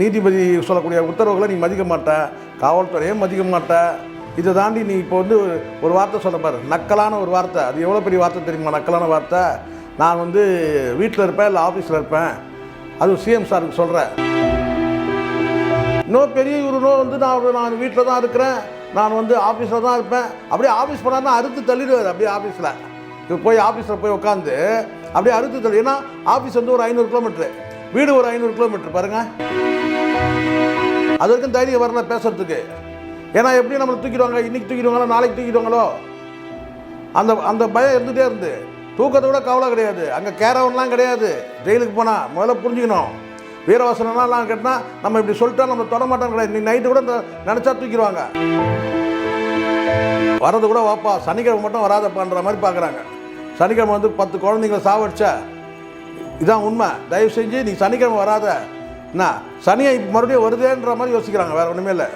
நீதிபதி சொல்லக்கூடிய உத்தரவுகளை நீ மதிக்க மாட்ட காவல்துறையே மதிக்க மாட்ட. இதை தாண்டி நீ இப்போ வந்து ஒரு வார்த்தை சொல்ல பாரு நக்கலான ஒரு வார்த்தை. அது எவ்வளோ பெரிய வார்த்தை தெரியுமா? நக்கலான வார்த்தை. நான் வந்து வீட்டில் இருப்பேன் இல்லை ஆஃபீஸில் இருப்பேன். அது சிஎம் சாருக்கு சொல்கிறேன் இன்னும் பெரிய இவருனோ வந்து நான் நான் வீட்டில் தான் இருக்கிறேன். நான் வந்து ஆஃபீஸில் தான் இருப்பேன். அப்படியே ஆஃபீஸ் போனார்னா அறுத்து தள்ளிடுவார் அப்படியே ஆஃபீஸில். இப்போ போய் ஆஃபீஸில் போய் உட்காந்து அப்படியே அறுத்து தள்ளி ஏன்னா ஆஃபீஸ் வந்து ஒரு ஐநூறு கிலோமீட்ரு வீடு ஒரு ஐநூறு கிலோமீட்டர் பாருங்க. அது வரைக்கும் தைரியம் வரல பேசுறதுக்கு. ஏன்னா எப்படி நம்மளை தூக்கிடுவாங்க இன்னைக்கு தூக்கிடுவாங்களோ நாளைக்கு தூக்கிடுவாங்களோ? அந்த அந்த பயம் இருந்துகிட்டே இருந்து. தூக்கத்தை விட கவலை கிடையாது. அங்கே கேரவன்லாம் கிடையாது. ஜெயிலுக்கு போனால் முதல்ல புரிஞ்சுக்கணும். வீரவாசனம்லாம் கேட்டால் நம்ம இப்படி சொல்லிட்டா நம்ம தொட மாட்டோம் கிடையாது. நீ நைட்டு கூட இந்த நினச்சா தூக்கிடுவாங்க. வரது கூட வாப்பா சனிக்கிழமை மட்டும் வராதப்பான்ற மாதிரி பார்க்குறாங்க சனிக்கிழமை வந்து பத்து குழந்தைங்கள சாவடிச்சா இதான் உண்மை. தயவு செஞ்சு நீ சனிக்கிழமை வராத. என்ன? சனியை மறுபடியும் வருதேன்ற மாதிரி யோசிக்கிறாங்க வேறு ஒன்றுமே இல்லை.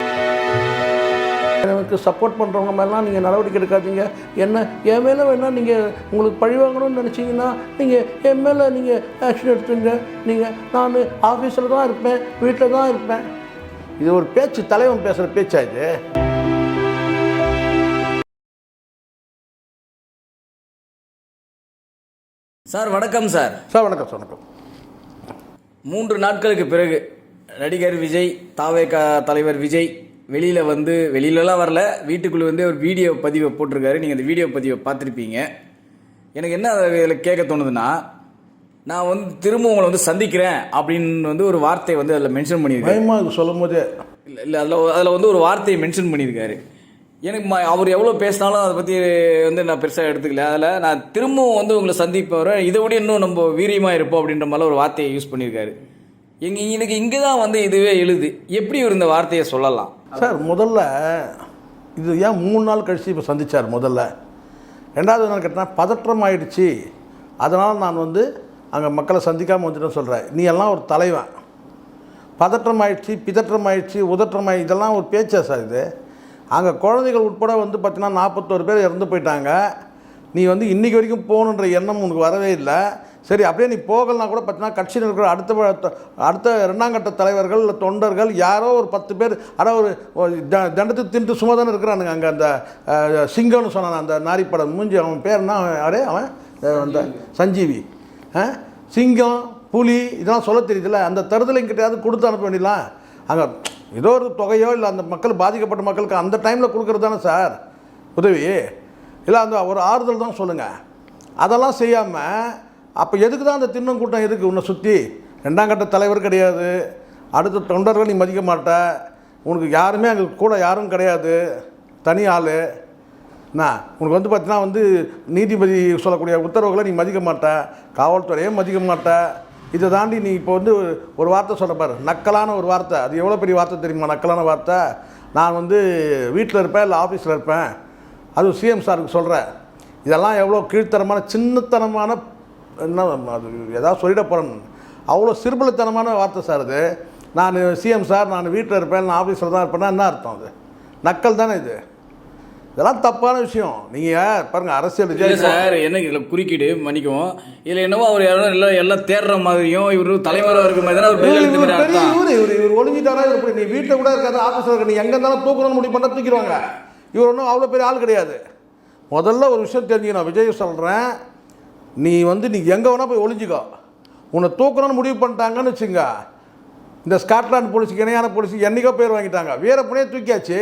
எனக்கு சப்போர்ட் பண்ணுறவங்க மாதிரிலாம் நீங்கள் நடவடிக்கை எடுக்காதீங்க. என்ன என் மேலே வேணால் நீங்கள் உங்களுக்கு பழி வாங்கணும்னு நினச்சிங்கன்னா நீங்கள் என் மேலே நீங்கள் ஆக்ஷன் எடுத்துங்க. நீங்கள் நான் ஆஃபீஸில் தான் இருப்பேன் வீட்டில் தான் இருப்பேன். இது ஒரு பேச்சு தலைவன் பேசுகிற பேச்சா சார் வணக்கம் சார். சார் வணக்கம் சார் வணக்கம். மூன்று நாட்களுக்கு பிறகு நடிகர் விஜய் தாவேகா தலைவர் விஜய் வெளியில் வந்து வெளியிலலாம் வரல. வீட்டுக்குள்ளே வந்து ஒரு வீடியோ பதிவை போட்டிருக்காரு. நீங்கள் அந்த வீடியோ பதிவை பார்த்துருப்பீங்க. எனக்கு என்ன இதில் கேட்க தோணுதுன்னா நான் வந்து திரும்ப உங்களை வந்து சந்திக்கிறேன் அப்படின்னு வந்து ஒரு வார்த்தை வந்து அதில் மென்ஷன் இது சொல்லும் போதே இல்லை இல்லை அதில் அதில் வந்து ஒரு வார்த்தையை மென்ஷன் பண்ணியிருக்காரு. எனக்கு அவர் எவ்வளோ பேசினாலும் அதை பற்றி வந்து நான் பெருசாக எடுத்துக்கல. அதில் நான் திரும்பவும் வந்து உங்களை சந்திப்பவரை இதை விட இன்னும் நம்ம வீரியமாக இருப்போம் அப்படின்ற மாதிரி ஒரு வார்த்தையை யூஸ் பண்ணியிருக்காரு. எங்கள் எனக்கு இங்கே தான் வந்து இதுவே எழுது. எப்படி இவர் இந்த வார்த்தையை சொல்லலாம்? சார் முதல்ல இது ஏன் மூணு நாள் கழித்து இப்போ சந்திச்சார் முதல்ல? ரெண்டாவது நாள் கேட்டால் பதற்றம் ஆயிடுச்சு. அதனால் நான் வந்து அங்கே மக்களை சந்திக்காமல் வந்துட்டேன்னு சொல்கிறேன் நீ எல்லாம் ஒரு தலைவன். பதற்றம் ஆயிடுச்சு பிதற்றம் ஆயிடுச்சு உதற்றம் ஆயி இதெல்லாம் ஒரு பேச்சா சார் இது? அங்கே குழந்தைகள் உட்பட வந்து பார்த்திங்கன்னா நாற்பத்தோரு பேர் இறந்து போயிட்டாங்க. நீ வந்து இன்றைக்கி வரைக்கும் போகணுன்ற எண்ணம் உனக்கு வரவே இல்லை. சரி அப்படியே நீ போகலனா கூட பார்த்தீங்கன்னா கட்சியில் இருக்கிற அடுத்த வ- அடுத்த ரெண்டாம் கட்ட தலைவர்கள் இல்லை தொண்டர்கள் யாரோ ஒரு பத்து பேர் ஆனால் ஒரு த- தண்டத்தை தின்ட்டு சும்மா தானே இருக்கிறானுங்க அங்கே அந்த சிங்கம்னு சொன்னான் அந்த நாரிப்படம் மூஞ்சி அவன் பேர் என்ன அவன் அவன் அந்த சஞ்சீவி. சிங்கம் புலி இதெல்லாம் சொல்ல தெரியுதுல்ல. அந்த தருதலைங்கிட்டையாவது கொடுத்து அனுப்ப வேண்டியலாம் அங்கே ஏதோ ஒரு தொகையோ இல்லை அந்த மக்கள் பாதிக்கப்பட்ட மக்களுக்கு அந்த டைமில் கொடுக்குறது தானே சார்? உதவி. இல்லை அந்த ஒரு ஆறுதல் தான் சொல்லுங்கள் அதெல்லாம் செய்யாமல் அப்போ எதுக்கு தான் அந்த தின்னம் கூட்டம் எதுக்கு உன்னை சுற்றி ரெண்டாம் கட்ட தலைவர் கிடையாது. அடுத்த தொண்டர்கள் நீ மதிக்க மாட்ட. உனக்கு யாருமே அங்கே கூட யாரும் கிடையாது. தனி ஆள். என்ன? உனக்கு வந்து பார்த்தீங்கன்னா வந்து நீதிபதி சொல்லக்கூடிய உத்தரவுகளை நீ மதிக்க மாட்ட. காவல்துறையே மதிக்க மாட்ட. இதை தாண்டி நீ இப்போ வந்து ஒரு வார்த்தை சொல்ல பாரு நக்கலான ஒரு வார்த்தை. அது எவ்வளோ பெரிய வார்த்தை தெரியுமா? நக்கலான வார்த்தை. நான் வந்து வீட்டில் இருப்பேன் இல்லை ஆஃபீஸில் இருப்பேன். அது சிஎம் சாருக்கு சொல்கிறேன் இதெல்லாம் எவ்வளோ கீழ்த்தரமான சின்னத்தனமான என்ன அது ஏதாவது சொல்லிட போகிறேன் அவ்வளோ சிறுபலத்தனமான வார்த்தை சார் அது. நான் சிஎம் சார் நான் வீட்டில் இருப்பேன் நான் ஆஃபீஸில் தான் இருப்பேன்னா என்ன அர்த்தம் அது? நக்கல் தானே இது? இதெல்லாம் தப்பான விஷயம். நீங்கள் பாருங்கள் அரசியல் இல்லை விஜய் சார் என்ன இதில் குறுக்கீடு மன்னிக்கவும். இதில் என்னவோ அவர் யாரோ எல்லாம் எல்லாம் தேடுற மாதிரியும் இவர் தலைவராக இருக்கிற மாதிரி தானே அவர் இவர் இவர் இவர் இப்படி நீ வீட்டில் கூட இருக்காது ஆஃபீஸில் இருக்க நீ எங்கே இருந்தாலும் தூக்கணும்னு முடிவு பண்ண தூக்கிடுவாங்க. இவர் ஒன்றும் அவ்வளோ பெரிய ஆள் கிடையாது. முதல்ல ஒரு விஷயம் தெரிஞ்சுக்கணும் விஜய் சொல்கிறேன் நீ வந்து நீ எங்கே வேணால் போய் ஒளிஞ்சிக்கோ. உன்னை தூக்கணும்னு முடிவு பண்ணிட்டாங்கன்னு வச்சுங்க. இந்த ஸ்காட்லாந்து போலீஸுக்கு இணையான போலீஸ் என்னைக்கோ பேர் வாங்கிட்டாங்க. வீரப்பனே தூக்கியாச்சு.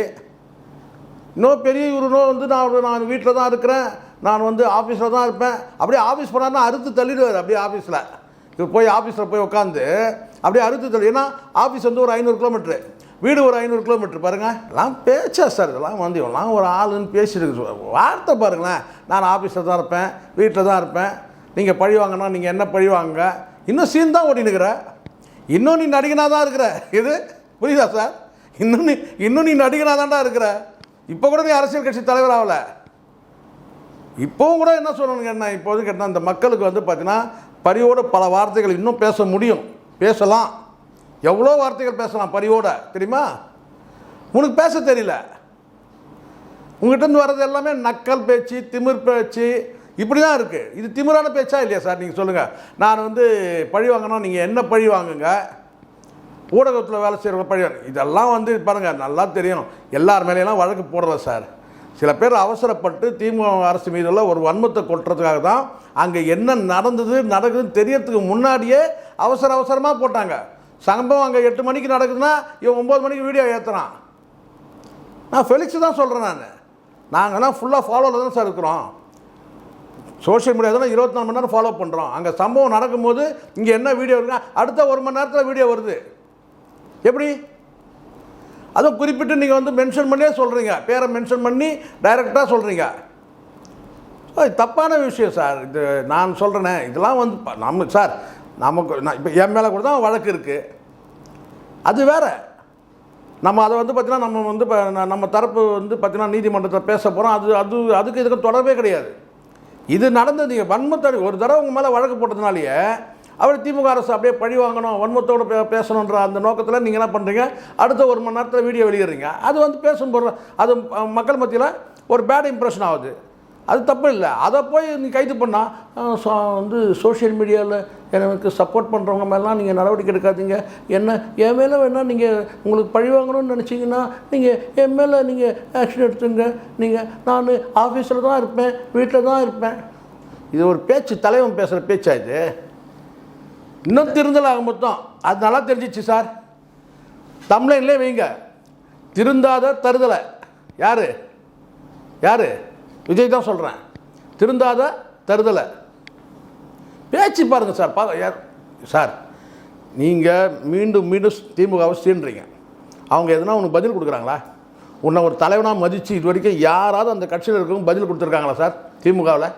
இன்னும் பெரிய இவருனோ வந்து நான் ஒரு- நான் வீட்டில் தான் இருக்கிறேன். நான் வந்து ஆஃபீஸில் தான் இருப்பேன். அப்படியே ஆஃபீஸ் போனார்னா அறுத்து தள்ளிடுவார் அப்படியே ஆஃபீஸில் இவர் போய் ஆஃபீஸில் போய் உட்காந்து அப்படியே அறுத்து தள்ளி ஏன்னா ஆஃபீஸ் வந்து ஒரு ஐநூறு கிலோமீட்ரு வீடு ஒரு ஐநூறு கிலோமீட்டர். பாருங்கள் எல்லாம் பேச்சா சார் இதெல்லாம் வந்து இவெல்லாம் ஒரு ஆளுன்னு பேசிட்டு வார்த்தை பாருங்களேன். நான் ஆஃபீஸில் தான் இருப்பேன் வீட்டில் தான் இருப்பேன். நீங்கள் பழி வாங்கினா நீங்கள் என்ன பழி வாங்குங்க? இன்னும் சீன் தான் ஓடினுக்கிற. இன்னும் நீ நடிகனாக தான் இருக்கிற. இது புரியுதா சார்? இன்னும் நீ இன்னும் நீ நடிகனாக தான்டா இருக்கிற. இப்போ கூட நீ அரசியல் கட்சி தலைவர் ஆகலை இப்போவும் கூட என்ன சொல்லணுங்க கேட்டால் இப்போது கேட்டால் இந்த மக்களுக்கு வந்து பார்த்தீங்கன்னா பரிவோடு பல வார்த்தைகள் இன்னும் பேச முடியும். பேசலாம். எவ்வளோ வார்த்தைகள் பேசலாம் பரிவோட தெரியுமா? உனக்கு பேச தெரியல. உங்ககிட்டேருந்து வர்றது எல்லாமே நக்கல் பேச்சு திமிர் பேச்சு இப்படி தான் இருக்குது இது திமிரான பேச்சா இல்லையா சார்? நீங்கள் சொல்லுங்கள் நான் வந்து பழி வாங்கினா நீங்கள் என்ன பழி வாங்குங்க? ஊடகத்தில் வேலை செய்கிறவங்க பழைய இதெல்லாம் வந்து பாருங்கள் நல்லா தெரியும் எல்லார் மேலேயெல்லாம் வழக்கு போடல சார். சில பேர் அவசரப்பட்டு திமுக அரசு மீதெல்லாம் ஒரு வன்மத்தை கொட்டுறதுக்காக தான் அங்கே என்ன நடந்தது நடக்குதுன்னு தெரியறதுக்கு முன்னாடியே அவசர அவசரமாக போட்டாங்க. சம்பவம் அங்கே எட்டு மணிக்கு நடக்குதுன்னா இவன் ஒம்பது மணிக்கு வீடியோ ஏற்றுறான் நான் ஃபெலிக்ஸ் தான் சொல்கிறேன் நான். நாங்கள்லாம் ஃபுல்லாக ஃபாலோவில் தான் சார் இருக்கிறோம். சோஷியல் மீடியா தான் இருபத்தி நாலு மணி நேரம் ஃபாலோ பண்ணுறோம் அங்கே சம்பவம் நடக்கும்போது இங்கே என்ன வீடியோ இருக்கா அடுத்த ஒரு மணி நேரத்தில் வீடியோ வருது. எப்படி? அதுவும் குறிப்பிட்டு நீங்கள் வந்து மென்ஷன் பண்ணியே சொல்கிறீங்க பேரை மென்ஷன் பண்ணி டைரெக்டாக சொல்கிறீங்க தப்பான விஷயம் சார். இது நான் சொல்கிறேனே இதெல்லாம் வந்து நம்ம சார் நமக்கு நான் இப்போ என் மேலே கூட தான் வழக்கு இருக்குது அது வேற. நம்ம அதை வந்து பார்த்திங்கன்னா நம்ம வந்து இப்போ ந- நம்ம தரப்பு வந்து பார்த்திங்கன்னா நீதிமன்றத்தில் பேச போகிறோம் அது அது அதுக்கு இதுக்கு தொடர்பே கிடையாது. இது நடந்தது நீங்கள் வன்மத்தடி ஒரு தடவை உங்கள் மேலே வழக்கு போட்டதுனாலேயே அவர் திமுக அரசு அப்படியே பழி வாங்கணும் வன்மத்தோடு பே பேசணுன்ற அந்த நோக்கத்தில் நீங்கள் என்ன பண்ணுறீங்க அடுத்த ஒரு மணி நேரத்தில் வீடியோ வெளியிடுறீங்க. அது வந்து பேசும் பொருள். அது மக்கள் மத்தியில் ஒரு பேட் இம்ப்ரெஷன் ஆகுது. அது தப்பு இல்லை. அதை போய் நீ கைது பண்ணால் வந்து சோஷியல் மீடியாவில் எனக்கு சப்போர்ட் பண்ணுறவங்க மேலாம் நீங்கள் நடவடிக்கை எடுக்காதீங்க. என்ன என் மேலே வேணால் நீங்கள் உங்களுக்கு பழி வாங்கணும்னு நினச்சிங்கன்னா நீங்கள் என் மேலே நீங்கள் ஆக்ஷன் எடுத்துங்க. நீங்கள் நான் ஆஃபீஸில் தான் இருப்பேன் வீட்டில் தான் இருப்பேன். இது ஒரு பேச்சு தலைவன் பேசுகிற பேச்சா இது? இன்னும் திருந்தல் ஆக மொத்தம் அது நல்லா தெரிஞ்சிச்சு சார். தமிழ்லேயே வைங்க. திருந்தாத தருதலை. யார்? யார்? விஜய் தான் சொல்கிறேன் திருந்தாத தருதலை. பேச்சு பாருங்கள் சார். பா யார்? சார் நீங்கள் மீண்டும் மீண்டும் திமுகவை சீன்றீங்க அவங்க எதனா உனக்கு பதில் கொடுக்குறாங்களா? உன்னை ஒரு தலைவனாக மதித்து இது வரைக்கும் யாராவது அந்த கட்சியில் இருக்கவங்க பதில் கொடுத்துருக்காங்களா சார் திமுகவில்?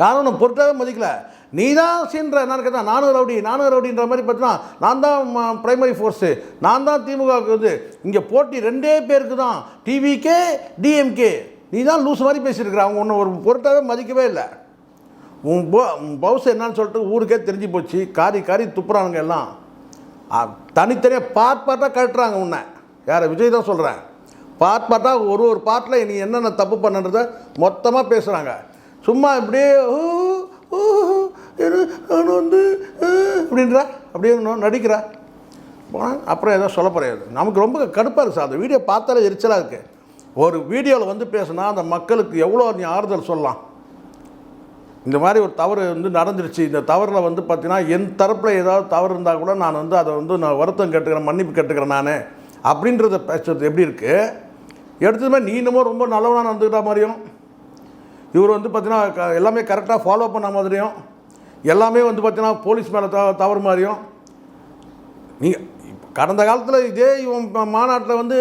யாரும் உன்னை பொருட்டாக மதிக்கலை. நீ தான் சீன்ற என்ன கேட்டால் நானும் ரவுடி நானும் ரவுடின்ற மாதிரி பார்த்தீங்கன்னா நான் தான் பிரைமரி ஃபோர்ஸு நான் தான் திமுகவுக்கு வந்து இங்கே போட்டி ரெண்டே பேருக்கு தான். டிவிகே டிஎம்கே நீ தான் லூஸ் மாதிரி பேசியிருக்கிற. அவங்க ஒன்று ஒரு பொருட்டாவே மதிக்கவே இல்லை. உன் பவுஸ் என்னன்னு சொல்லிட்டு ஊருக்கே தெரிஞ்சு போச்சு. காரி காரி துப்புறானுங்க எல்லாம். தனித்தனியாக பார்ட் பார்ட்டாக கட்டுறாங்க உன்னை. யாரை விஜய் தான் சொல்கிறேன் பார்ட் பார்ட்டாக ஒரு ஒரு பார்ட்டில் நீ என்னென்ன தப்பு பண்ணுன்றதை மொத்தமாக பேசுகிறாங்க சும்மா இப்படியே "ஊ, நான் வந்து அப்படின்றா. அப்படியே நடிக்கிறா. போனால் அப்புறம் எதுவும் சொல்ல போகிறாரு நமக்கு ரொம்ப கடுப்பாக இருக்குது சார். அந்த வீடியோ பார்த்தாலே எரிச்சலாக இருக்குது ஒரு வீடியோவில் வந்து பேசுனா அந்த மக்களுக்கு எவ்வளோ நீ ஆறுதல் சொல்லலாம். இந்த மாதிரி ஒரு தவறு வந்து நடந்துருச்சு. இந்த தவறில் வந்து பார்த்தீங்கன்னா என் தரப்பில் ஏதாவது தவறு இருந்தால் கூட நான் வந்து அதை வந்து நான் வருத்தம் கேட்டுக்கிறேன் மன்னிப்பு கேட்டுக்கிறேன் நான். அப்படின்றத பேசுறது எப்படி இருக்குது எடுத்ததுமே நீ இன்னமும் ரொம்ப நல்லவனாக நடந்துக்கிட்ட மாதிரியும் இவர் வந்து பார்த்தீங்கன்னா எல்லாமே கரெக்டாக ஃபாலோ பண்ண மாதிரியும் எல்லாமே வந்து பார்த்தீங்கன்னா போலீஸ் மேலே த தவறு மாதிரியும். நீங்கள் கடந்த காலத்தில் இதே இவன் மாநாட்டில் வந்து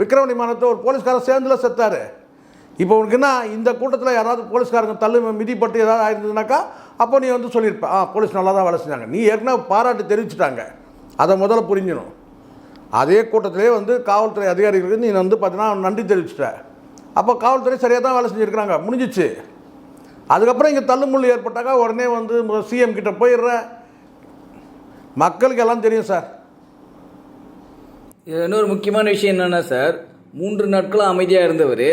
விக்ரமணி மாநாட்டில் ஒரு போலீஸ்காரன் சேர்ந்துல செத்தார். இப்போ உனக்கு என்ன இந்த கூட்டத்தில் யாராவது போலீஸ்காரங்க தள்ளு மிதிப்பட்டு ஏதாவது ஆயிருந்ததுனாக்கா அப்போ நீ வந்து சொல்லியிருப்ப ஆ போலீஸ் நல்லா தான் வேலை செஞ்சாங்க. நீ ஏற்கனவே பாராட்டு தெரிவிச்சிட்டாங்க. அதை முதல்ல புரிஞ்சிடும் அதே கூட்டத்திலே வந்து காவல்துறை அதிகாரிகளுக்கு நீ வந்து பார்த்தீங்கன்னா நன்றி தெரிவிச்சிட்ட. அப்போ காவல்துறை சரியாக தான் வேலை செஞ்சுருக்கிறாங்க. முடிஞ்சிச்சு. அதுக்கப்புறம் இங்கே தள்ளுமுள்ளு ஏற்பட்டாக்கா உடனே வந்து சிஎம் கிட்ட போயிடுற மக்களுக்கு எல்லாம் தெரியும் சார். இது இன்னொரு முக்கியமான விஷயம் என்னன்னா சார் மூன்று நாட்களும் அமைதியாக இருந்தவர்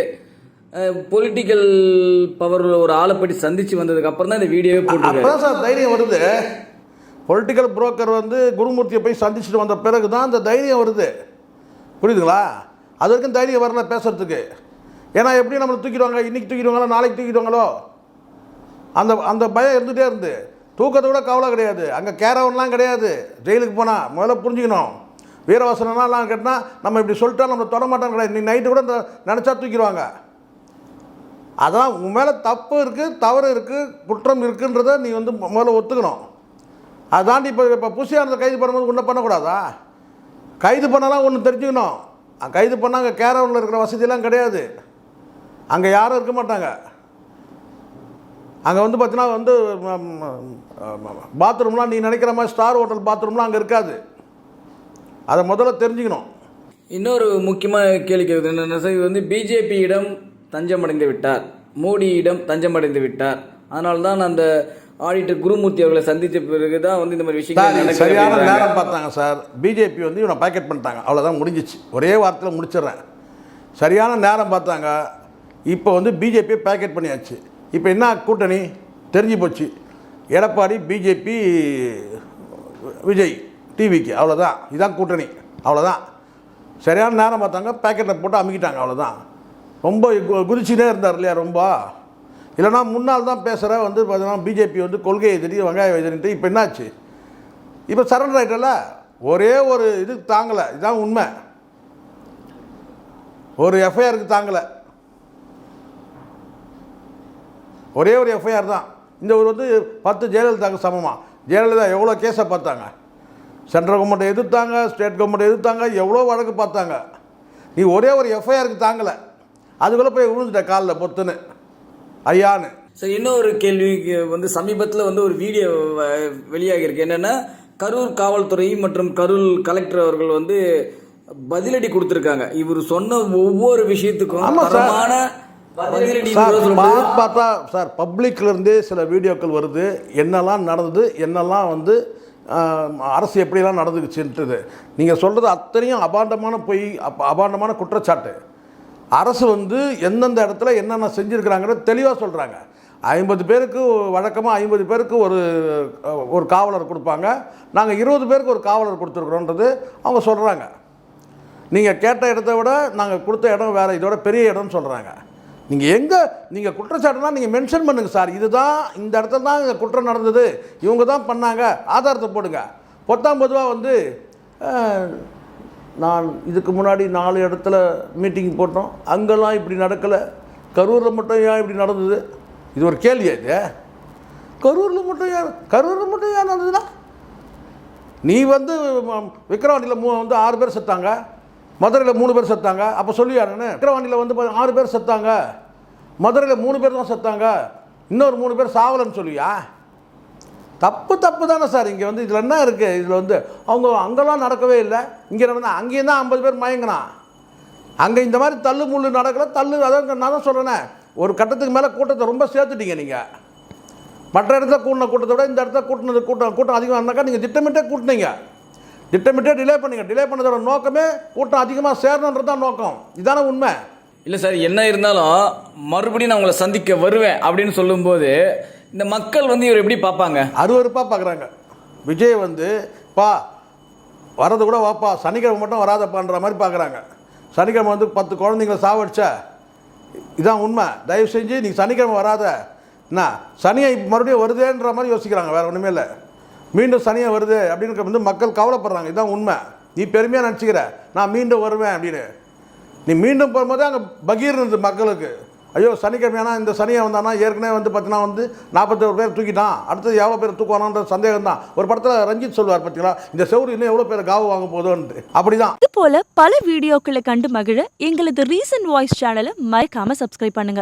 பொலிட்டிக்கல் பவர் ஒரு ஆளை பற்றி சந்திச்சு வந்ததுக்கு அப்புறம் தான் இந்த வீடியோவே அப்பதான் சார் தைரியம் வருது. பொலிட்டிக்கல் புரோக்கர் வந்து குருமூர்த்தியை போய் சந்திச்சுட்டு வந்த பிறகு தான் அந்த தைரியம் வருது. புரியுதுங்களா? அது வரைக்கும் தைரியம் வரல பேசுறதுக்கு. ஏன்னா எப்படி நம்மளை தூக்கிடுவாங்க இன்னைக்கு தூக்கிடுவாங்களோ நாளைக்கு தூக்கிடுவாங்களோ? அந்த அந்த பயம் இருந்துகிட்டே இருந்து. தூக்கத்தை விட கவலை கிடையாது. அங்கே கேரவன்லாம் கிடையாது. ஜெயிலுக்கு போனால் முதல்ல புரிஞ்சுக்கணும். வீரவாசனம்லாம் கேட்டால் நம்ம இப்படி சொல்லிட்டா நம்மளை தொட கிடையாது. நீ நைட்டு கூட நினச்சா தூக்கிடுவாங்க. அதான் உன் மேலே தப்பு இருக்குது தவறு இருக்குது குற்றம் இருக்குன்றத நீ வந்து முதல்ல ஒத்துக்கணும். அதாண்டி இப்போ இப்போ புசியானதை கைது பண்ணும்போது ஒன்றும் பண்ணக்கூடாதா? கைது பண்ணலாம் ஒன்று தெரிஞ்சுக்கணும். கைது பண்ணால் அங்கே கேரவனில் இருக்கிற வசதியெல்லாம் கிடையாது. அங்கே யாரும் இருக்க மாட்டாங்க. அங்கே வந்து பார்த்தீங்கன்னா வந்து பாத்ரூம்லாம் நீ நினைக்கிற மாதிரி ஸ்டார் ஹோட்டல் பாத்ரூம்லாம் அங்கே இருக்காது. அதை முதல்ல தெரிஞ்சுக்கணும். இன்னொரு முக்கியமான கேள்வி கேட்குது என்னன்னா சார் இது வந்து பிஜேபியிடம் தஞ்சமடைந்து விட்டார். மோடியிடம் தஞ்சமடைந்து விட்டார். அதனால தான் அந்த ஆடிட்டர் குருமூர்த்தி அவர்களை சந்தித்த பிறகு தான் வந்து இந்த மாதிரி விஷயங்கள் சரியான. நேரம் பார்த்தாங்க சார். பிஜேபி வந்து இவனை பாக்கெட் பண்ணிட்டாங்க. அவ்வளோதான் முடிஞ்சிச்சு. ஒரே வாரத்தில் முடிச்சிடுறேன். சரியான நேரம் பார்த்தாங்க. இப்போ வந்து பிஜேபி பேக்கெட் பண்ணியாச்சு. இப்போ என்ன கூட்டணி? தெரிஞ்சு போச்சு. எடப்பாடி பிஜேபி விஜய் டிவிக்கு அவ்வளோதான் இதான் கூட்டணி. அவ்வளோதான் சரியான நேரம் பார்த்தாங்க பேக்கெட்டில் போட்டு அமுக்கிட்டாங்க அவ்வளோதான் ரொம்ப கு- குதிச்சுனே இருந்தார் இல்லையா ரொம்ப? இல்லைனா முன்னால் தான் பேசுகிற வந்து பார்த்தீங்கன்னா பிஜேபி வந்து கொள்கை எதிரி வெங்காய எதிரின்ட்டு இப்போ என்னாச்சு? இப்போ சரண்டர் ஆகிட்டல ஒரே ஒரு இது தாங்கலை. இதுதான் உண்மை. ஒரு எஃப்ஐஆருக்கு தாங்கலை. ஒரே ஒரு எஃப்ஐஆர் தான். இந்த ஒரு வந்து பத்து ஜெயலலிதாவுக்கு சமமாக ஜெயலலிதா எவ்வளோ கேஸை பார்த்தாங்க? சென்ட்ரல் கவர்மெண்ட்டை எதிர்த்தாங்க ஸ்டேட் கவர்மெண்ட்டை எதிர்த்தாங்க எவ்வளோ வழக்கு பார்த்தாங்க? நீ ஒரே ஒரு எஃப்ஐஆருக்கு தாங்கலை. அதுக்குள்ளே போய் விழுந்துட்ட காலில் பொத்துன்னு. ஐயான்னு. சார் இன்னொரு கேள்விக்கு வந்து சமீபத்தில் வந்து ஒரு வீடியோ வெளியாகியிருக்கு. என்னன்னா கரூர் காவல்துறை மற்றும் கரூர் கலெக்டர் அவர்கள் வந்து பதிலடி கொடுத்துருக்காங்க. இவர் சொன்ன ஒவ்வொரு விஷயத்துக்கும். தரமான சார். பார்த்து சார் பப்ளிக்ல இருந்தே சில வீடியோக்கள் வருது. என்னெல்லாம் நடந்தது? என்னெல்லாம் வந்து அரசு எப்படிலாம் நடந்துக்குச்சுன்றது. நீங்கள் சொல்கிறது அத்தனையும் அபாண்டமான பொய் அபாண்டமான குற்றச்சாட்டு. அரசு வந்து எந்தெந்த இடத்துல என்னென்ன செஞ்சுருக்கிறாங்கிறத தெளிவாக சொல்கிறாங்க ஐம்பது பேருக்கு வழக்கமாக ஐம்பது பேருக்கு ஒரு ஒரு காவலர் கொடுப்பாங்க. நாங்கள் இருபது பேருக்கு ஒரு காவலர் கொடுத்துருக்குறோன்றது அவங்க சொல்கிறாங்க நீங்கள் கேட்ட இடத்த விட நாங்கள் கொடுத்த இடம் வேறு இதோட பெரிய இடம்னு சொல்கிறாங்க நீங்கள் எங்கே நீங்கள் குற்றச்சாட்டுனா நீங்கள் மென்ஷன் பண்ணுங்கள் சார். இதுதான் இந்த இடத்துல தான் இந்த குற்றம் நடந்தது. இவங்க தான் பண்ணாங்க. ஆதாரத்தை போடுங்க. பொத்தாம் பொதுவாக வந்து நான் இதுக்கு முன்னாடி நாலு இடத்துல மீட்டிங் போட்டோம். அங்கெல்லாம் இப்படி நடக்கலை. கரூரில் மட்டும் ஏன் இப்படி நடந்தது? இது ஒரு கேள்வியா இது? கரூரில் மட்டும் ஏன் கரூரில் மட்டும் ஏன் நடந்ததுன்னா? நீ வந்து விக்ரவாண்டியில் விக்கிரவாண்டியில் மூ வந்து ஆறு பேர் செத்தாங்க. மதுரையில் மூணு பேர் செத்தாங்க. அப்போ சொல்லியாருன்னு விக்கிரவாண்டியில் வந்து ஆறு பேர் செத்தாங்க. மதுரையில் மூணு பேர் தான் செத்தாங்க. இன்னொரு மூணு பேர் சாவலன்னு சொல்லியா? தப்பு தப்பு தானே சார். இங்கே வந்து இதில் என்ன இருக்குது இதில் வந்து அவங்க அங்கெல்லாம் நடக்கவே இல்லை. இங்கே நடந்தா அங்கேயும் தான் ஐம்பது பேர் மயங்கினான். அங்கே இந்த மாதிரி தள்ளு முள்ளு நடக்கல. தள்ளு அதான் நான் தான் சொல்கிறேனே ஒரு கட்டத்துக்கு மேலே கூட்டத்தை ரொம்ப சேர்த்துட்டீங்க நீங்கள் மற்ற இடத்துல கூட்டின கூட்டத்தை விட இந்த இடத்துல கூட்டினது கூட்டம் கூட்டம் அதிகமாக இருந்தாக்கா நீங்கள் திட்டமிட்டே கூட்டினீங்க. திட்டமிட்டே டிலே பண்ணீங்க டிலே பண்ணதோட நோக்கமே கூட்டம் அதிகமாக சேரணுன்றது தான் நோக்கம். இதானே உண்மை? இல்லை சார் என்ன இருந்தாலும் மறுபடியும் நான் உங்களை சந்திக்க வருவேன் அப்படின்னு சொல்லும்போது இந்த மக்கள் வந்து இவர் எப்படி பார்ப்பாங்க? அருவருப்பாக பார்க்குறாங்க. விஜய் வந்து பா வரது கூட வாப்பா சனிக்கிழமை மட்டும் வராதப்பான்ற மாதிரி பார்க்குறாங்க. சனிக்கிழமை வந்து பத்து குழந்தைங்கள சாவடிச்ச இதான் உண்மை. தயவு செஞ்சு நீ சனிக்கிழமை வராத. என்ன சனியை மறுபடியும் வருதேன்ற மாதிரி யோசிக்கிறாங்க வேறு ஒன்றுமே இல்லை. மீண்டும் சனியாக வருது அப்படின்னு வந்து மக்கள் கவலைப்படுறாங்க. இதுதான் உண்மை. நீ பெருமையாக நினச்சிக்கிற. நான் மீண்டும் வருவேன் அப்படின்னு. நீ மீண்டும் போகும்போது அங்கே பகீர் இருந்தது மக்களுக்கு. ஐயோ சனிக்கிழமையானா இந்த சனியை வந்தானா? ஏற்கனவே வந்து பார்த்தீங்கன்னா வந்து நாற்பத்தோரு பேர் தூக்கிட்டான். அடுத்தது எவ்வளோ பேர் தூக்குவானான்ற சந்தேகம் தான் ஒரு படத்தில் ரஞ்சித் சொல்வார் பார்த்தீங்களா இந்த செவுரு இன்னும் எவ்வளோ பேர் காவு வாங்க போதோன்ட்டு அப்படி தான் இது போல பல வீடியோக்களை கண்டு மகிழ எங்களது ரீசன்ட் வாய்ஸ் சேனலை மறக்காம சப்ஸ்கிரைப் பண்ணுங்க.